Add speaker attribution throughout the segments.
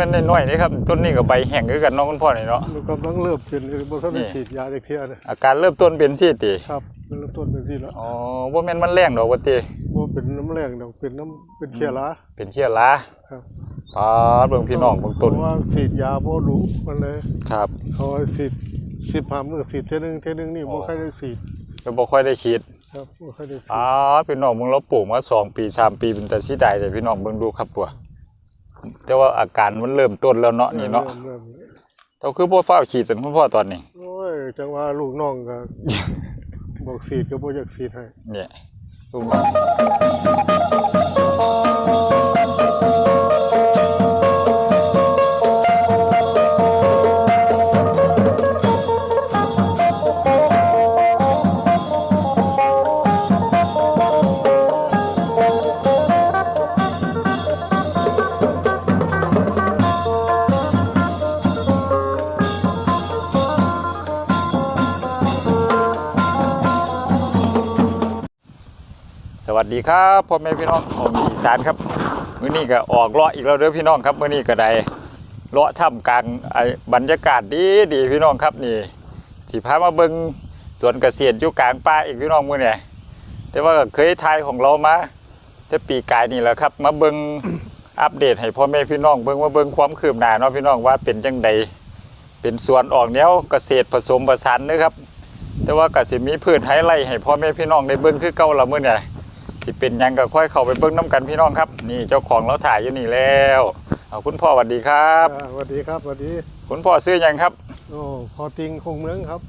Speaker 1: ม่นน้อยๆนี่ครับต้นนี้ก็ใบแห้งคือกันเนาะคุณพ่อนี่เนาะ
Speaker 2: มันกำลังเริ่มเป็นบ่ทันได้
Speaker 1: นี่
Speaker 2: ฉีดยาจากเที่ยนะ
Speaker 1: อาการเริ่มต้นเป็นซี่ติ
Speaker 2: ครับมันเริ่มต้นเป็นสิแล้ว
Speaker 1: อ๋อบ่แม่นมันแรงดอกว่าติ
Speaker 2: บ่เป็นน้ำแรงดอกเป็นน้ำเป็นเชื้อรา
Speaker 1: เป็นเชื้อรา
Speaker 2: ครับ
Speaker 1: อ๋อเบิ่งพี่น้องเบิ่งต้น
Speaker 2: เพราะว่าฉีดยาบ่รู้มันเลย
Speaker 1: ครับ
Speaker 2: เขาให้ฉีด15มื้อฉีดเทื่อนึงเทื่อนึงนี่บ่ค่อยได้ฉีด
Speaker 1: ก็บ่ค่อยได้ฉีด
Speaker 2: ครับบ่ค่อยได้ฉีด
Speaker 1: อ๋อพี่น้องมึงเราปลูกมาสองปีสามปีเป็นแต่สิได้แต่พี่น้องเบิ่งดูครับปัว แต่ว่าอาการมันเริ่มต้นแล้วเนาะนี่เนาะ
Speaker 2: ริ่มริ่ม
Speaker 1: เจ้าคือบ่ฟ้าวฉีดสันคุณพ่อตอนนี้
Speaker 2: โอ้ย จังว่าลูกน้องก็ บอกฉีดก็บ่อยากฉีดให้
Speaker 1: เนี่ยลูกน้ ดีครับพ่อแม่พี่น้องของอีสานครับมื้อนี้ก็ออกเลาะอีกแล้วเด้อพี่น้องครับมื้อนี้ก็ได้เลาะถ้ำกลางไอ้บรรยากาศดีดีพี่น้องครับนี่สิพามาเบิ่งสวนเกษตรอยู่กลางป่าอีกพี่น้องมื้อนี้แต่ว่าก็เคยทายของเรามาแต่ปีกายนี่แหละครับ มาเบิ่งอัปเดตให้พ่อแม่พี่น้องเบิ่งมาเบิ่งความคืบหน้าเนาะพี่น้องว่าเป็นจังใดเป็นสวนออกแนวเกษตรผสมผสานเด้อครับแต่ว่าก็สิมีพืชไฮไลท์ให้พ่อแม่พี่น้องได้เบิ่งคือเก่าละมื้อนี้ สิเป็นหยังก็ค่อยเข้าไปเบิ่งน้กันพี่น้องครับ นี่เจ้าของเราถ่ายอยู่นี่แล้วเอาคุณพ่อสวัสดีครับ
Speaker 2: อ่าสวัสดีครับสวัสดี
Speaker 1: คุณพ่อซื้อหยังครับ
Speaker 2: โอ้พอติงคงเมืองครับ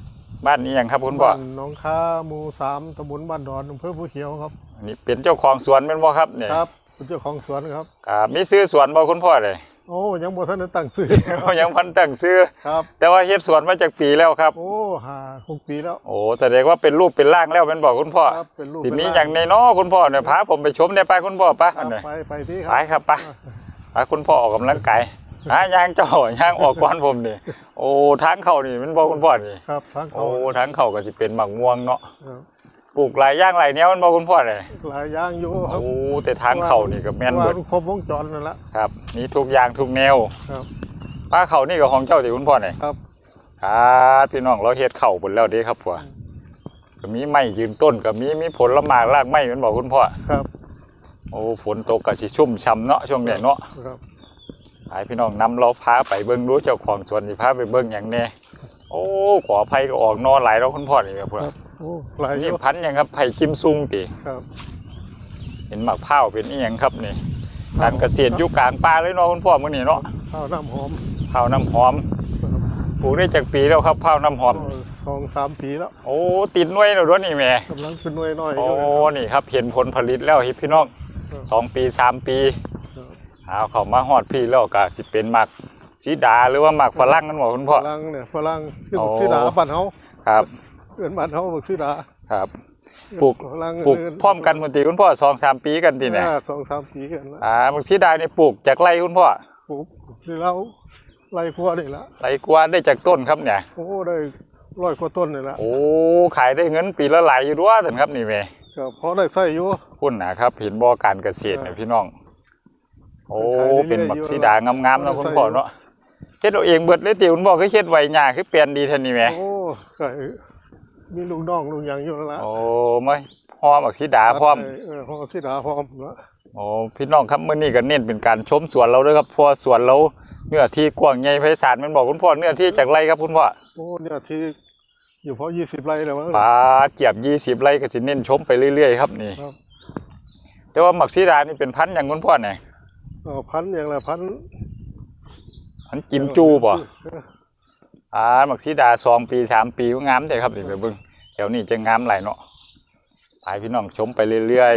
Speaker 1: บ้านนี้หยังครับคุณพ่อ
Speaker 2: บ้านหน้องค้าหมู่สามตำบลบ้านดอนอำเภอผู้เขียวครับ
Speaker 1: อันนี่เป็นเจ้าของสวนแม่นบ่ครับเนี่ย
Speaker 2: ครับเป็นเจ้าของสวนครับ
Speaker 1: ครับมีซื้อสวนบ่คุณพ่อเลย
Speaker 2: โอ้ยังบ่ทันได้ตั้งชื่อ
Speaker 1: เขายังพันตั้งซื้อ
Speaker 2: ครับ
Speaker 1: แต่ว่าเฮ็ดสวนมาจากปีแล้วครับ
Speaker 2: โอ้หาหกปีแล้ว
Speaker 1: โอ้แสดงว่าเป็นรูปเป็นร่างแล้วแม่นบ่คุณพ่อ
Speaker 2: ครับเป็นลูก
Speaker 1: ที
Speaker 2: เป็น
Speaker 1: นี้
Speaker 2: หล
Speaker 1: อย่างในน้อคุณพ่อเนี่ยพาผมไปชมได้ไปคุณพ่อปะ
Speaker 2: ครั
Speaker 1: อั
Speaker 2: บ
Speaker 1: นนี้
Speaker 2: ไปไปที่ค
Speaker 1: ไป
Speaker 2: รับ
Speaker 1: ครับปะไปคุณพ่อออกกำลังกายหายางเจ้ายางออกก่อนผมนี่โอ้ทางเข้านี่มันบอกคุณพ่อนี่
Speaker 2: ครับทางเขา
Speaker 1: โอ้ทางเข้าก็สิเป็นหมักม่วงเนาะ
Speaker 2: ครับ
Speaker 1: ปลูกหลายอย่างหลายแนวมันบอกคุณพ่อเลย
Speaker 2: หลายอย่างอยู่ครับ
Speaker 1: โอ้แต่ทางเข้านี่ก็แม่น
Speaker 2: ว่า
Speaker 1: เบิด
Speaker 2: ครบวงจรนั่นละ
Speaker 1: ครับมีทุกอย่างทุกแนว
Speaker 2: ครับ
Speaker 1: ป้าเข้านี่ก็ของเจ้าที่คุณพ่อนี่
Speaker 2: ครับ
Speaker 1: ครับพี่น้องเราเฮ็ดเข้าบนแล้วเด้ครับพ่อก็มีไม้ยืนต้นก็มีมีผลไม้รากไม้มันบอกคุณพ่อ
Speaker 2: ครับ
Speaker 1: โอ้ฝนตกก็สิชุ่มช่ำเนาะช่วงเนี้ยเนาะ
Speaker 2: ครับ
Speaker 1: ให้พี่น้องนำเราพาไปเบิ้งรู้เจ้าของสวนสิพาไปเบิ้งอย่างแน่โอ้ขออภัยก็ออกนอนหลายแล้วคุณพ่อนี่ครับพ่อ
Speaker 2: ครับโอ้ หลายอ
Speaker 1: นี่
Speaker 2: ยู่
Speaker 1: พันธุ์หยังครับไผ่กิมซุงติ
Speaker 2: ครับ
Speaker 1: เห็นหมักเผาวเป็นอีหยังครับนี่การเกษตรอยู่กลางป่าเลยเนาะคุณพ่อมื้อนี้เนาะ
Speaker 2: ข้าวน้ำหอม
Speaker 1: เผาวน้ำหอม
Speaker 2: ครับ
Speaker 1: ปลูกได้จากปีแล้วครับเผาวน้ำหอม
Speaker 2: โอ้สองสามปีแล้ว
Speaker 1: โอ้ติดหน่วยแล้วด้วยนี่แหม่
Speaker 2: กำลังเป็นหน่วยน้อยอ
Speaker 1: โอ้
Speaker 2: ยู่นะ
Speaker 1: นี่ครับเห็นผลผลิตแล้วพี่น้อง
Speaker 2: ครับ
Speaker 1: สองปีสามปี
Speaker 2: ครับ
Speaker 1: เอาเขามาฮอดพี่แล้วก็สิเป็นหมักสีดาหรือว่าหมักฝรั่งกันบ่คุณพ่อ
Speaker 2: ฝรั่งเนี่ยฝรั่งคือ
Speaker 1: โอ้
Speaker 2: บักซีดาบ้านเฮา
Speaker 1: ครับ
Speaker 2: เอิ้นบ้านเฮาบักซีดา
Speaker 1: ครับปลูก
Speaker 2: ฝรั่ง
Speaker 1: ปลูก
Speaker 2: เน
Speaker 1: พร้อมกันบนตีคุณพ่อสองสามปีกันทีเนี่ย
Speaker 2: อ่าสองสามปีกันแล้ว
Speaker 1: อ่าบางสีดาเนี่ยปลูกจากไรคุณพ่อ
Speaker 2: ปลูกที่เราไล่พัวนี่ละ
Speaker 1: ไรกว่าได้จากต้นครับเนี่ย
Speaker 2: โอ้ได้ร้อยกว่าต้นนี่ละ
Speaker 1: โอ้ขายได้เงินปีละหลายอยู่ด้วยท่านครับนี่แม่
Speaker 2: ก็พอได้ใส่อยู่
Speaker 1: คุณนะครับเห็นบ่อการเกษตรเนี่ยพี่น้อง โอ้
Speaker 2: ขายเรื่อยๆ
Speaker 1: เป็นบัก
Speaker 2: อยู่
Speaker 1: สีดางามๆนะ
Speaker 2: ใส่
Speaker 1: คุณพ่อเนาะเฮ็ดเอาเองเบิดเลยติคุณพ่อก็เฮ็ดไว้หญ้าคือเปลี่ยนดีท่านนี่แม่
Speaker 2: โอ้ก็ มีลูกน้องลูกหยังอยู่แล้วละ
Speaker 1: โอ้ไม่พร้อมบักสีดาพร้อม
Speaker 2: เออพอซีดาพร้อมละ
Speaker 1: โอ้พี่น้องครับมื้อนี้ก็เน้นเป็นการชมสวนเราด้วยครับเพราะว่าสวนเราเนื้อที่กว้างใหญ่ไพศาลแมันบอกคุณพ่อเนื้อที่จากไรครับคุณพ่อ
Speaker 2: โอ้เนี่ยที่อยู่พอยี่สิบไร่แล้วมั้ง
Speaker 1: ปลาเกียบยี่สิบไร่ก็สิเน้นชมไปเรื่อยๆครับนี่
Speaker 2: ครับ
Speaker 1: แต่ว่าหมักซีดานี่เป็นพันธุ์อย่างคุณพ่อเนี่ย
Speaker 2: เออพันอย่างละพัน
Speaker 1: พันธุ์กิมจูป่ะ
Speaker 2: เออ
Speaker 1: อ่าหมักซีดาสองปีสามปีก็งามเลยครับนี่ไปเบิ่งแถวนี้จะงามหลายเนาะพายพี่น้องชมไปเรื่อย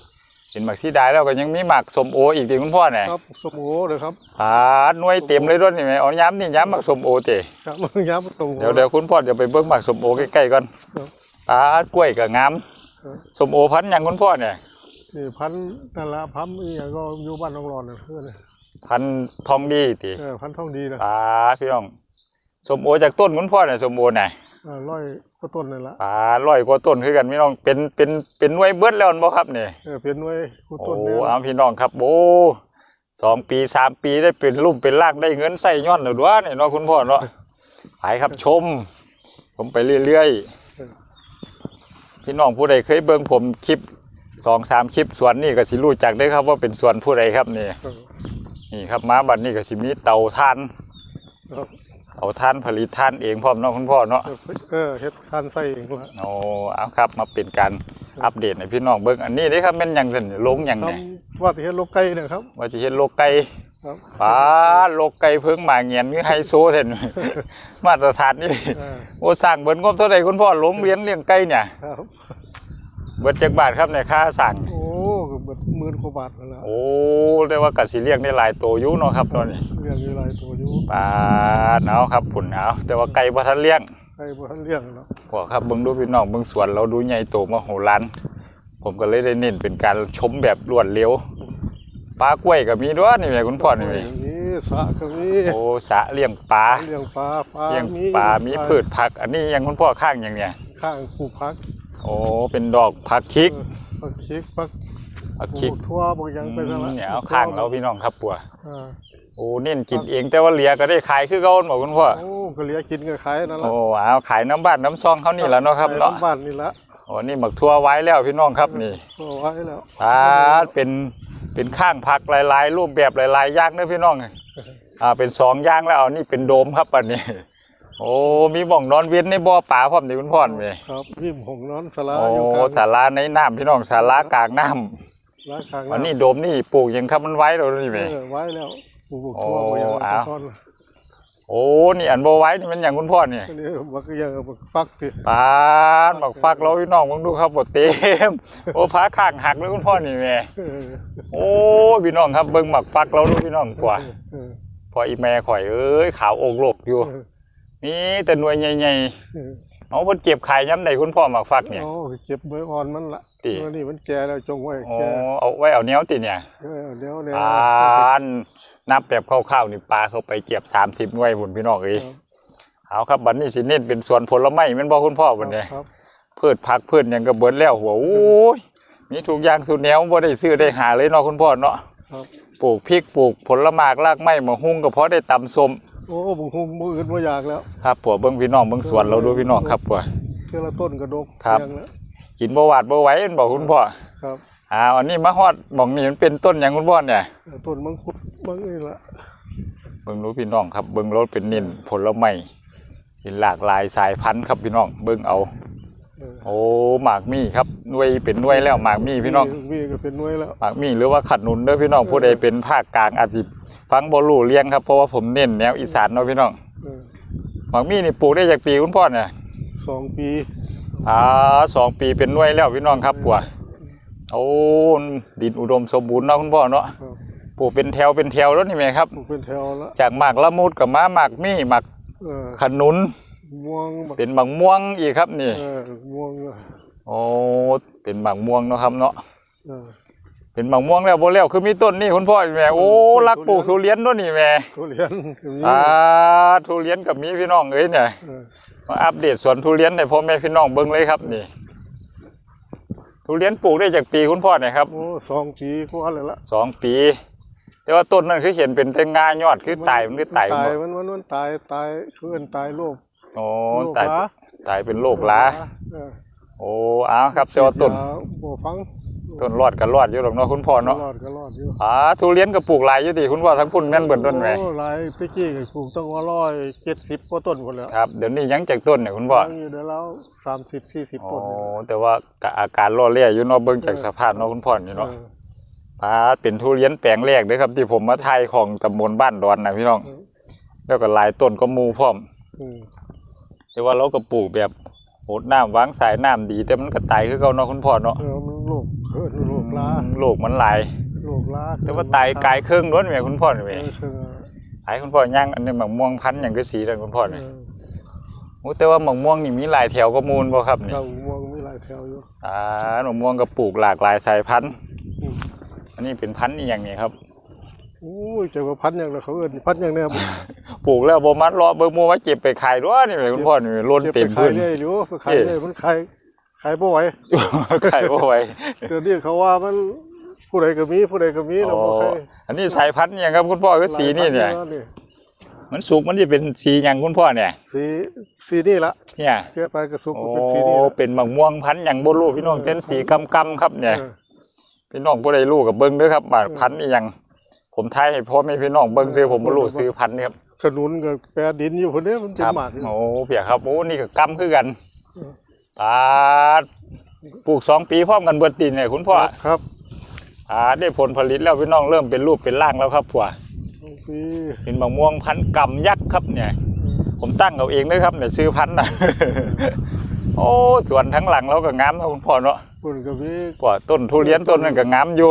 Speaker 1: ๆเห็นหมักซีดาแล้วก็ยังมีหมักสมโออีกดิคุณพ่อเนี่ย
Speaker 2: ครับสมโอเลยครับ
Speaker 1: อ่าหน่วยเต็มเลยด้วยนี่ไหมเอาย้ำนี่ย้ำหมักสมโอเต
Speaker 2: ครับมึงย้ำตรง
Speaker 1: เดี๋ยวเดี๋ยวคุณพ่อจะไปเบิ่งหมักสมโอใกล้ๆก่อน
Speaker 2: ครับ
Speaker 1: อ่ากล้วยก็งาม
Speaker 2: ครับ
Speaker 1: สมโอพันธุ์อย่างคุณพ่อเนี่ย
Speaker 2: นี่พันนั่นละพันอีหยังก็อยู่บ้านน้องรอนนะเพื่อน
Speaker 1: พันธุ์ทองดีติ
Speaker 2: เออพันท่องดีนะ
Speaker 1: ปลาพี่น้อง สมโอจากต้นคุณพ่อเนี่ยสมโอเนี่ย
Speaker 2: เออร้อยกว่าต้นนี่ละ
Speaker 1: ปลาร้อยกว่าต้นคือกันพี่น้องเป็นเป็นเป็นหน่วยเบิดแล้วบ่ครับเนี่ย
Speaker 2: เออเป็นหน่วยกู
Speaker 1: โอ้
Speaker 2: ต้นเนี่ย
Speaker 1: เอาพี่น้องครับโอ้สองปีสามปีได้เป็นรูปเป็นร่างได้เงินใส่ย้อนหรือวะเนี่ยเนาะคุณพ่อเนาะไปครับชม ผมไปเรื่อยๆพี่น้องผู้ใดเคยเบิ่งผมคลิปสองสามคลิปสวนนี่ก็สิรู้จักได้ครับว่าเป็นสวนผู้ใดครับนี่
Speaker 2: เออ
Speaker 1: นี่ครับมาบัดนี้ก็สิมีเตาถ่าน
Speaker 2: ครับ
Speaker 1: เตาถ่านผลิตถ่านเองพร้อมเนาะคุณพ่อเนาะ
Speaker 2: เออเฮ็ดทานไส้เองละ
Speaker 1: โอ้เอาครับมาเป็นการอัปเดตให้พี่น้องเบิ่งอันนี้เด้ครับแม่นหยังซั่นลงหยัง
Speaker 2: ท
Speaker 1: เนี่ยำ
Speaker 2: ว่าที่เฮ็ดโลกไก่เนะครับ
Speaker 1: ว่าจะเห็นโลกไก่
Speaker 2: ครับ
Speaker 1: ป้าดโลกไก่เพิ่งมาเงียนคือไฮโซเท่นมาตรฐานนี่
Speaker 2: เออ
Speaker 1: โอ้สั่งเบิดงบเท่าไหร่คุณพ่อลงเรียนเลี้ยงไก่เนี่ย
Speaker 2: ครับ
Speaker 1: เบิดจักบาทครับในค่าสั่ง
Speaker 2: โอ้ก็เบิดหมื่นกว่าบาทนั่นแหละ
Speaker 1: โอ้เรียกว่ากสิเลี้ยงได้หลายตัวอยู่เนาะครับตอนนี้
Speaker 2: เลี้ยงอยู่หลายตัวอยู่
Speaker 1: ป้าดเอาครับผุนเอาแต่ว่าไก่บ่ทันเลี้ยง
Speaker 2: ไก่บ่ทันเลี้ยงเนาะ
Speaker 1: พวกครับเบิ่งดูพี่น้องเบิ่งสวนเราดูใหญ่โตมโหฬารผมก็เลยได้เน้นเป็นการชมแบบรวดเร็วปลากล้วยก็มีด้วยนี่แหละคุณพ่อนี่แหละ
Speaker 2: นี่สระก็มี
Speaker 1: โอ้สระเลี้ยงปลา
Speaker 2: เลี้ยงปลาปลา
Speaker 1: เลี้ยงปลามีพืชผัก อันนี้ยังคุณพ่อข้างอย่างเนี้ย
Speaker 2: ข้างปลูกผัก
Speaker 1: โอ้เป็นดอกผักคิก
Speaker 2: เออผักคิกผัก
Speaker 1: ผัก
Speaker 2: ป
Speaker 1: คิ
Speaker 2: ลู
Speaker 1: ก
Speaker 2: กทั่วบางอย่างไปซะละ
Speaker 1: เนี่ยเอาข้างเราพี่น้องครับปัว
Speaker 2: อ่า
Speaker 1: โอ้เน้นกินเองแต่ว่าเหลียก็ได้ขายคือเก่าบอกคุณพ่อ
Speaker 2: โอ้ก็เหลียกินก็ขายนั่นละ
Speaker 1: โอ้เอาขายน้ำบ้านน้ำซองเขานี่แหล้วเนาะครับ
Speaker 2: ขย
Speaker 1: เนาะ
Speaker 2: น้ำบ้านนี่ละ
Speaker 1: โอ้นี่หมักทั่วไว้แล้วพี่น้องครับนี่
Speaker 2: ก็ไว้แล้ว
Speaker 1: ปลาเป็นเป็นข้างผักหลายๆรูปแบบหลายๆอย่างเด้อพี่น้องอ่าเป็นสองอย่างแล้วเอานี่เป็นโดมครับอันนี้ โอ้มีบ่องนอนเวียนในบ่อปลาพร้อมนี่คุณพ่อนี่
Speaker 2: ครับริมหงนอนสลา
Speaker 1: โอ้
Speaker 2: อยู่กลาง
Speaker 1: ศาลาในน้ำพี่น้องศาลากลางน้ำ
Speaker 2: ร้านกลาง
Speaker 1: อันนี้โดมนี่ปลูกยังครับมันไว้เรานี่ไหม
Speaker 2: เออไว้แล้วปลูก
Speaker 1: โอ้
Speaker 2: ทั่วบางอย่าง
Speaker 1: อ้าว
Speaker 2: ตอน
Speaker 1: โอ้นี่อันโบไว้นี่มันอย่างคุณพ่อเนี่ย
Speaker 2: อันนี้บักยังบักฟักติ
Speaker 1: ปานบักฟักเราพี่น้องมึงดูครับบดเต็มโอ้ฟ้าข้างหักเลยคุณพ่อนี่แม่
Speaker 2: เออ
Speaker 1: โอ้พี่น้องครับเบิ่งหมักฟักเราดูพี่น้องกว่า
Speaker 2: เออ
Speaker 1: พออีแม่ข่อยเอ้ยขาวอกโลกอยู่
Speaker 2: เออ
Speaker 1: นี่แต่หน่วยใหญ่
Speaker 2: เออ
Speaker 1: ๆเอาเพิ่นเก็บขายย้ำใดคุณพ่อหมักฟักเนี่ย
Speaker 2: โอ้เก็บใบอ่อนมันละ
Speaker 1: ติ
Speaker 2: ตัวนี้มันแก่แล้วจงไว้
Speaker 1: โอ้
Speaker 2: แก่
Speaker 1: เอาไว้เอาเนี้ยติเนี่ย
Speaker 2: เออเดี๋ยวเดี๋ยว
Speaker 1: ปานนับแบบคร่าวๆนี่ปลาเข้าไปเก็บ30หน่วยพุ่นพี่น้องเอ้ยเอาครับบัดนี้สิเน้นเป็นสวนผลไม้แม่นบ่คุณพ่อบัดนี้
Speaker 2: ครับ
Speaker 1: พืชผักพืชหยังก็เบิดแล้วหัวโอ้ยมีทุกอย่างทุกแนวบ่ได้ซื้อได้หาเลยเนาะคุณพ่อเนาะ
Speaker 2: ครับ
Speaker 1: ปลูกพริกปลูกผลไม้รากไม้มะฮุ่งก็พอได้ตำส้ม
Speaker 2: โอ้บุ้งหุงมืออื่นบ่อยากแล้ว
Speaker 1: ครับผัวเบิ่งพี่น้องเบิ่งสวนเราดูพี่น้องครับผัว
Speaker 2: เทื่อละต้นกระดก
Speaker 1: ครับ
Speaker 2: เลี้ยงแล้ว
Speaker 1: กินบ่หวาดบ่ไหวแม่นบ่คุณพ่อ
Speaker 2: ครับ
Speaker 1: อ้าวอันนี้มาฮอดหม่องนี้มันเป็นต้นหยังคุณพ่อเนี่ย
Speaker 2: เออต้นมังคุดมังนี่ละ
Speaker 1: เบิ่งดูพี่น้องครับ เบิ่งรถเป็นเน้นผลไม้เป็นหลากหลายสายพันธุ์ครับพี่น้องเบิ่งเอา
Speaker 2: เออ
Speaker 1: โอ้หมากมี่ครับหน่วยเป็นหน่วยแล้วหมากมี่พี่น้อง
Speaker 2: มีก็เป็นหน่วยแล้ว
Speaker 1: หมากมี่หรือว่าขัดหนุนเด้อพี่น้องผู้ใดเป็นภาคกลางอาจสิ ฟังบ่รู้เรียงครับเพราะว่าผมเน้นแนวอีสานเนาะพี่น้อง
Speaker 2: เออ
Speaker 1: หมากมี่นี่ปลูกได้จากปีคุณพ่อเนี่ย
Speaker 2: สองปี
Speaker 1: อ่าสองปีเป็นหน่วยแล้วพี่น้องครับปัวโอ้ดินอุดมสมบูรณ์เนาะคุณพ่อเนาะ
Speaker 2: ครับ
Speaker 1: ปลูกเป็นแถวเป็นแถวแล้วนี่ไหมครับ
Speaker 2: ปลูกเป็นแถวแล้ว
Speaker 1: จากหมากละมุดกับม้าหมากมี่หมาก
Speaker 2: เออ
Speaker 1: ขนุน
Speaker 2: ม่วงบัก
Speaker 1: เป็นหมากม่วงอีกครับนี่
Speaker 2: เออม่วงอะ
Speaker 1: โอ้เป็นหมากม่วงเนาะครับเนาะ
Speaker 2: เออ
Speaker 1: เป็นหมากม่วงแล้วบ่แล้วคือมีต้นนี่คุณพ่อแม่โอ้รักปลูกทุเรียนเนาะนี่แม่
Speaker 2: ทุเรียนก็มี
Speaker 1: อ่าทุเรียนกับมีพี่น้องเอ้ยเนี่ย
Speaker 2: เออ
Speaker 1: มาอัปเดตสวนทุเรียนให้พ่อแม่พี่น้องเบิ่งเลยครับนี่ ทุเรียนปลูกได้จากปีคุณพ่อเนี่ยครับ
Speaker 2: โอ้สองปีกว่าเลยละ
Speaker 1: สองปี แต่ว่าต้นนั้นคือเห็นเป็นแต่งายอดคือตายมันคือตายหม
Speaker 2: ตาย
Speaker 1: ด
Speaker 2: มันมันมันตายตายคืออันตายโรค
Speaker 1: โอ้
Speaker 2: โรค
Speaker 1: ตาย
Speaker 2: ล้า
Speaker 1: ตายเป็นโรคลา
Speaker 2: เออ
Speaker 1: โอ้อ้าวครับแต่ว่าต้น
Speaker 2: ฉีดยบ่ฟัง
Speaker 1: ต้นรอดก็รอดอยู่หรอกเนาะคุณพ่อเนาะ
Speaker 2: รอดก็รอดอยู่
Speaker 1: อ่าทุเรียนก็ปลูกหลายอยู่ดิคุณพ่อทั้งพุ่นแม่นเบิดต้นไหม
Speaker 2: โอ้หลายตะกี้ก็ปลูกตั้งว่าร้อยเจ็ดสิบกว่าต้นหมดแล้ว
Speaker 1: ครับเดี๋ยวนี้ยังจากต้นเนี่ยคุณพ่อ
Speaker 2: ยังอยู่เดี๋ยวแล้วสามสิบสี่สิบ
Speaker 1: โอ้
Speaker 2: ต้นเนี่ย
Speaker 1: แต่ว่าก็อาการรอเลี่ยอยู่เนาะเบิ่งจากสภาพเนาะคุณพ่อนี่เนาะ
Speaker 2: เออ
Speaker 1: อ่าเป็นทุเรียนแปลงแรกเด้อครับ ที่ผมมาไทยของตำบลบ้านดอนนะพี่น้อง
Speaker 2: อืม
Speaker 1: แล้วก็หลายต้นก็หมูพร้อม
Speaker 2: อืม
Speaker 1: แต่ว่าเราก็ปลูกแบบ โหดน้ำวางสายน้ำดี แต่มันก็ตายคือเก่าเนาะคุณพ่อเนาะ
Speaker 2: เออมันโรคเกิดโรคล้า
Speaker 1: โรคมันหลาย
Speaker 2: โรคล้า
Speaker 1: แต่ว่าตายกายครึ่งล้วนแม่คุณพ่อนี่
Speaker 2: เอ
Speaker 1: แม่
Speaker 2: อคือ
Speaker 1: หายคุณพ่อย่างอันนี้หมักม่วงพันธุ์อย่างคือสีนั่นคุณพ่อ
Speaker 2: เอ
Speaker 1: นี่
Speaker 2: อ
Speaker 1: โอ้แต่ว่าหมักม่วงนี่มีหลายแถวก็มูลบ่ครับนี่
Speaker 2: เก้าม่วงมีหลายแถวอยู่
Speaker 1: อ่าหมักม่วงก็ปลูกหลากหลายสายพันธุ์
Speaker 2: อืม
Speaker 1: อันนี้เป็นพันธุ์อีหยังนี่ครับ
Speaker 2: โอ้ยเจ้าว่าพันอย่างละเขาเอิ้นพันอย่างเนี้ย
Speaker 1: ปลูกแล้วบ่มัดรอเบิ่งหมู่ว่าเก็บไปขายด้วยนี่แม่คุณพ่อนี่ล้น
Speaker 2: เก็บ
Speaker 1: เต็
Speaker 2: ไป
Speaker 1: ม
Speaker 2: ขา
Speaker 1: พื้
Speaker 2: ย
Speaker 1: น
Speaker 2: เลยอยู่ไปขายเลยมันขายขายบ่ไหว
Speaker 1: ขายบ่ไหว
Speaker 2: เดี๋ยวนี้เขาว่ามันโกผู้ใดก็มีผู้ใดก็มีเรา
Speaker 1: อ๋อ
Speaker 2: บ่เคย
Speaker 1: อันนี้สายพันธุ์หยังครับคุณพ่อก็สีนี่เนี่ย
Speaker 2: หลาพัธุ์
Speaker 1: มันสุกมันจะเป็นสีหยังคุณพ่อเนี่ย
Speaker 2: สีสีนี่ละ
Speaker 1: เนี่ย
Speaker 2: เกลือไปกระสุก
Speaker 1: โอ้
Speaker 2: เป็นสีนี่ละ
Speaker 1: เป็นมะม่วงพันธุ์หยังบ่รู้พี่น้องเป็นสีกำกำๆครับเนี่ย
Speaker 2: เออ
Speaker 1: พี่น้องบ่ได้รู้กับเบิ่งเด้อครับว่าพันธุ์อีหยัง ผมทายให้พ่อแม่พี่น้องเบิ่งซื้อผมบ่รู้ซื้อพันธุ์นี่ครับ
Speaker 2: ขนุนกับแปรดินอยู่คนเนี้ยมันเป็
Speaker 1: คนรับ
Speaker 2: หมากอยู่
Speaker 1: โอ้เพียครับโอ้นี่ก็กำคือกันตาดปลูกสองปีพร้อมกันเบิดตีนเนี่ยคุณพ่อ
Speaker 2: ครับ
Speaker 1: อ่าได้ผลผลิตแล้วพี่น้องเริ่มเป็นรูปเป็นร่างแล้วครับผัว
Speaker 2: สี
Speaker 1: เป็นมะม่วงพันธุ์กำยักษ์ครับเนี่ย ผมตั้งเอาเองด้วยครับเนี่ยซื้อพันธุ์นะ โอ้สวนทั้งหลังเราก็งามนะคุณพ่อเนาะ
Speaker 2: ต้นก็มี
Speaker 1: พ่อต้นทุเรียนต้นนั้นก็งามอยู่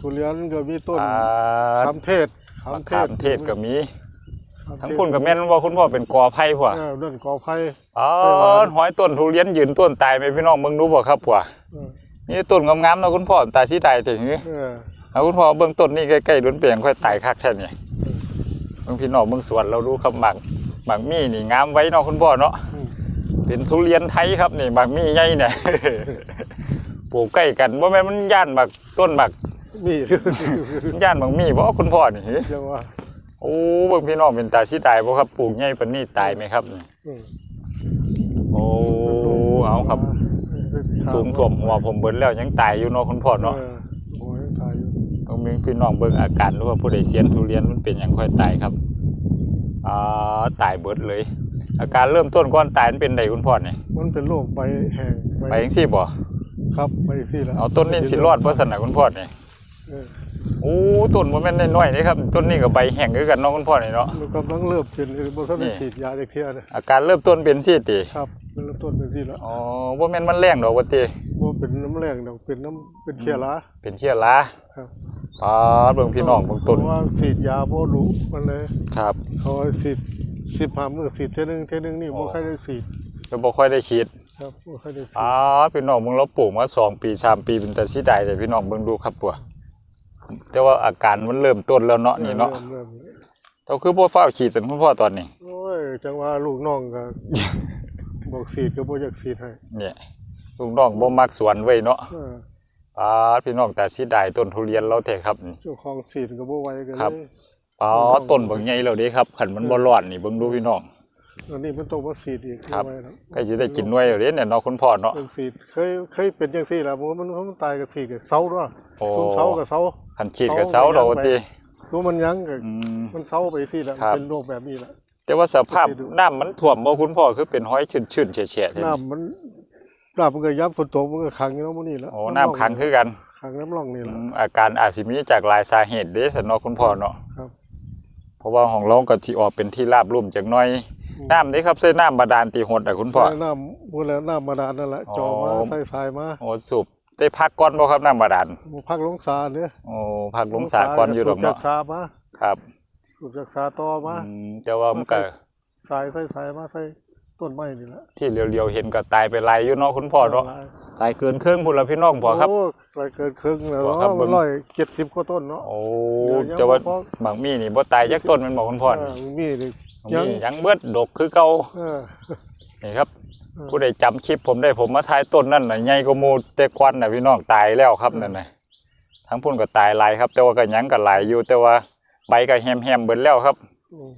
Speaker 2: ทุเรียนก็มีต้น
Speaker 1: อ่า
Speaker 2: คำเทศ
Speaker 1: มะขามเทศก็มี
Speaker 2: คำเทศ
Speaker 1: ทั้งพุ่นกับแม่นว่าคุณพ่อเป็นกอไผ่ผัว
Speaker 2: เออเรื่องกอไผ่
Speaker 1: อ๋อ
Speaker 2: ไผ่หวาน
Speaker 1: หอยต้นทุเรียนยืนต้นตายไหมพี่น้องมึงรู้บ่ครับผัว
Speaker 2: เออ
Speaker 1: นี่ต้นงามๆนะคุณพ่อตายสิตายถึงนี้
Speaker 2: เออ
Speaker 1: เอาคุณพ่อเบื้องต้นนี่ใกล้ๆล้นเปลียงค่อยตายคักแท้นี่เบื้องพี่น้องเบื้องสวนเรารู้ครับหมากหมากมี่นี่งามไว้เนาะคุณพ่อเนาะ
Speaker 2: อืม
Speaker 1: เป็นทุเรียนไทยครับนี่หมากมี่ใหญ่เนี่ย ปลูกใกล้กันว่าแม่นมันย่านหมากต้นหมาก
Speaker 2: มี
Speaker 1: มันย่านหมากมี่บ่คุณพ่อนี่
Speaker 2: จังว่า
Speaker 1: โอ้เบื้องพี่น้องเป็นตาสิตายบ่ครับปลูกใหญ่ปานนี้ตายไหมครับนี่
Speaker 2: อืม
Speaker 1: โอ้เอาครับ สูงท่วมหัวผมเบิ่นแล้วยังตายอยู่เนาะคุณพ่อเนาะ
Speaker 2: เออโอ้ยตายอยู่
Speaker 1: ต้องมีพี่น้องเบิ่งอาการดูว่าผู้ใดเสียนทุเรียนมันเป็นอย่างค่อยตายครับอ่าตายเบิดเลย อาการเริ่มต้นก่อนตายมันเป็นไดคุณพ่อเนี่ย
Speaker 2: มันเป็นโรคใบแห้ง
Speaker 1: ไปจังซี่บ่
Speaker 2: ครับใบซี่แล้ว
Speaker 1: เอาต้นนี้สิรอดบ่ซั่นน่ะคุณพ่อเนี่ย
Speaker 2: เออ
Speaker 1: โอ้ต้นบ่แม่นน้อยๆนี่ครับต้นนี้ก็ใบแห้งคือกันเนาะคุณพ่อนี่เนาะ
Speaker 2: มันกำลังเริ่มเป็นบ่ทันได้
Speaker 1: นี่
Speaker 2: ฉีดยาได้เที่ยนะ
Speaker 1: อาการเริ่มต้นเป็นซี่ติ
Speaker 2: ครับมันเริ่มต้นเป็นซี่แล้ว
Speaker 1: อ๋อบ่แม่นมันแรงดอกว่าติ
Speaker 2: บ่เป็นน้ำแรงดอกเป็นน้ำเป็นเคียรา
Speaker 1: เป็นเชื้อรา
Speaker 2: ครับ
Speaker 1: อ๋อเบิ่งพี่น้องเบิ่งต้น
Speaker 2: เพราะว่าฉีดยาบ่รู้มันเลย
Speaker 1: ครับ
Speaker 2: เขาให้ฉีดสิบห้ามื้อฉีดเท่อนึงเท่อนึงนี่บ่ค่อยได้ฉีด
Speaker 1: แล้วบ่ค่อยได้ฉีด
Speaker 2: ครับบ่ค่อยได้ฉี
Speaker 1: อ๋อ
Speaker 2: ด
Speaker 1: พี่น้องมึงเราปลูกมาสองปีสามปีเป็นแต่สิตายแต่พี่น้องเบิ่งดูครับปัว แต่ว่าอาการมันเริ่มต้นแล้วเนาะนี่เนาะ
Speaker 2: ริ่มริ่ม
Speaker 1: เราคือบ่ฟ้าวฉีดสันคุณพ่อตอนนี้
Speaker 2: โอ้ย จังว่าลูกน้องก็บอกฉีดก็บ่อยากฉีดให้
Speaker 1: เนี่ยลูกน้องบ่มักสวนไว้เนาะ
Speaker 2: เออ
Speaker 1: ป้าดพี่น้องแต่สิได้ต้นทุเรียนเราแท้ครับนี่
Speaker 2: เจ้าของฉีดก็บ่ไหวกัน
Speaker 1: ครับ
Speaker 2: เลย
Speaker 1: ป้าดต้นบางใหญ่แล้วเด้ครับคันมันบ่ร้อนนี่เบิ่งดูพี่น้อง
Speaker 2: อันนี้มันต้องมาฉีดอีก
Speaker 1: ครับ
Speaker 2: บ่ไหวแล้ว
Speaker 1: ใกล้สิได้กินหน่วยแล้วเด้เนี่ยเนาะคุณพ่อเนาะ
Speaker 2: เรื่องฉีดเคยเคยเป็นจังซี่ล่ะมันมันมันตายกับฉีดกับเซาด้วย
Speaker 1: โอ้
Speaker 2: ซุมเซากับเซา
Speaker 1: คันฉีดกับเสาดอกว่าติ
Speaker 2: ซุมมันยังก็
Speaker 1: อืม
Speaker 2: มันเซาไปสิล่ะ
Speaker 1: ครับ
Speaker 2: เป็นโรคแบบนี้ล่ะ
Speaker 1: แต่ว่าสภาพน้ำมันท่วมบ่คุณพ่อคือเป็นห้อยชื้นๆแฉะๆแท้นี่
Speaker 2: น้ำมันน้ำมันก็ยับฝนตกมันก็ขังอยู่แล้วมื้อนี้ล่ะ
Speaker 1: โอ้น้ำขังคือกัน
Speaker 2: ขังน้ำร่องนี่
Speaker 1: อื
Speaker 2: ล่ะ
Speaker 1: มอาการอาจสิมีจากหลายสาเหตุเด้สนเนาะคุณพ่อเนาะ
Speaker 2: ครับ
Speaker 1: เพราะว่าของเราก็สิออกเป็นที่ราบรุ่มจักหน่อย น้ำนี่ครับใส่น้ำบาดาลตีหดอะคุณพ่อ
Speaker 2: ใส่น้ำมื้อแล้วน้ำบาดาลนั่นแหละ
Speaker 1: อ๋อ
Speaker 2: จอมาใส่สายมา
Speaker 1: โอ้สูบได้พักก่อนบ่ครับน้ำบาดาล
Speaker 2: พักลงสาเด้อ
Speaker 1: โอ้พักลงสาก่อนอยู่ดอก
Speaker 2: สูบจา
Speaker 1: เนาะ
Speaker 2: กสามา
Speaker 1: ครับ
Speaker 2: สูบจากสาต่อมา
Speaker 1: อืมแต่ว่ามันก็
Speaker 2: สายใส่สายมาใส่ต้นไม้นี่แหละ
Speaker 1: ที่เรียวๆเห็นก็ตายไปหลายอยู่เนาะคุณพ่อเนาะตายเกินครึ่งพุ่นละพี่น้องพ่อครับ
Speaker 2: โอ้ไกลเกินครึ่งแล้ว
Speaker 1: พอครับ
Speaker 2: เนาะ
Speaker 1: เบิ่ง
Speaker 2: ร้อยเจ็ดสิบกว่าต้นเนาะ
Speaker 1: โอ้
Speaker 2: เดี๋ยวยัง
Speaker 1: แต่ว่า
Speaker 2: บ่พอ
Speaker 1: บางมีนี่บ่ตายจักต้นแมันบอกคุณพ่อ
Speaker 2: เอ
Speaker 1: นี่
Speaker 2: อมีนี่
Speaker 1: บาง
Speaker 2: ยัง
Speaker 1: มียังเบิดดกคือเก่า
Speaker 2: เออ
Speaker 1: นี่ครับ
Speaker 2: เออ
Speaker 1: ผู้ใดจำคลิปผมได้ผมมาถ่ายต้นนั่นน่ะใหญ่กว่าหมู่แต่ควันน่ะพี่น้องตายแล้วครับนั่นน่ะทั้งพุ่นก็ตายหลายครับ แต่ว่าก็ยังก็หลายอยู่ แต่ว่าใบก็แฮมๆเบิดแล้วครับ
Speaker 2: อืม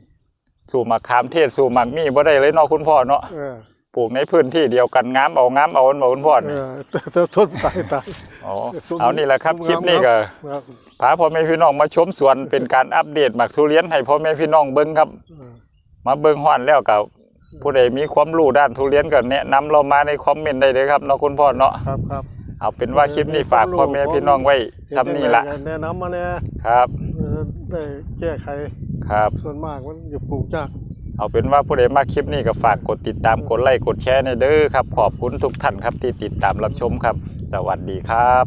Speaker 1: สู่มะขามเทศสู่หมักมี่บ่ได้เลยเนาะคุณพ่อเนาะ
Speaker 2: เออ
Speaker 1: ปลูกในพื้นที่เดียวกันงามเอางามเอาบ่คุณพ่อ
Speaker 2: เอ
Speaker 1: นี่
Speaker 2: อแต่ต้นตายตาย
Speaker 1: อ๋อ
Speaker 2: ซุ่ม
Speaker 1: เอานี่แหละครับ
Speaker 2: ซุ่
Speaker 1: ค
Speaker 2: ม
Speaker 1: ลิปนี้ก็
Speaker 2: ครับ
Speaker 1: พาพ่อแม่พี่น้องมาชมสวนเป็นการอัปเดตหมักทุเรียนให้พ่อแม่พี่น้องเบิ่งครับ
Speaker 2: เออ
Speaker 1: มาเบิ่งฮ้อนแล้วก็ผู้ใดมีความรู้ด้านทุเรียนก็แนะนำเรามาในคอมเมนต์ได้เลยครับเนาะคุณพ่อเนาะ
Speaker 2: ครับครับ
Speaker 1: เอาเป็นว่าคลิปนี้ฝากพ่อแม่พี่น้องไว้ซ้ำนี่ละ
Speaker 2: แนะนำมาแน่
Speaker 1: ครับ
Speaker 2: เออได้แก้ไข
Speaker 1: ครับ
Speaker 2: ส่วนมากมันอยู่ปลูกยาก
Speaker 1: เอาเป็นว่าผู้ใดมาคลิปนี้ก็ฝากกดติดตามกดไลค์กดแชร์ในเด้อครับ ขอบคุณทุกท่านครับที่ติดตามรับชมครับ สวัสดีครับ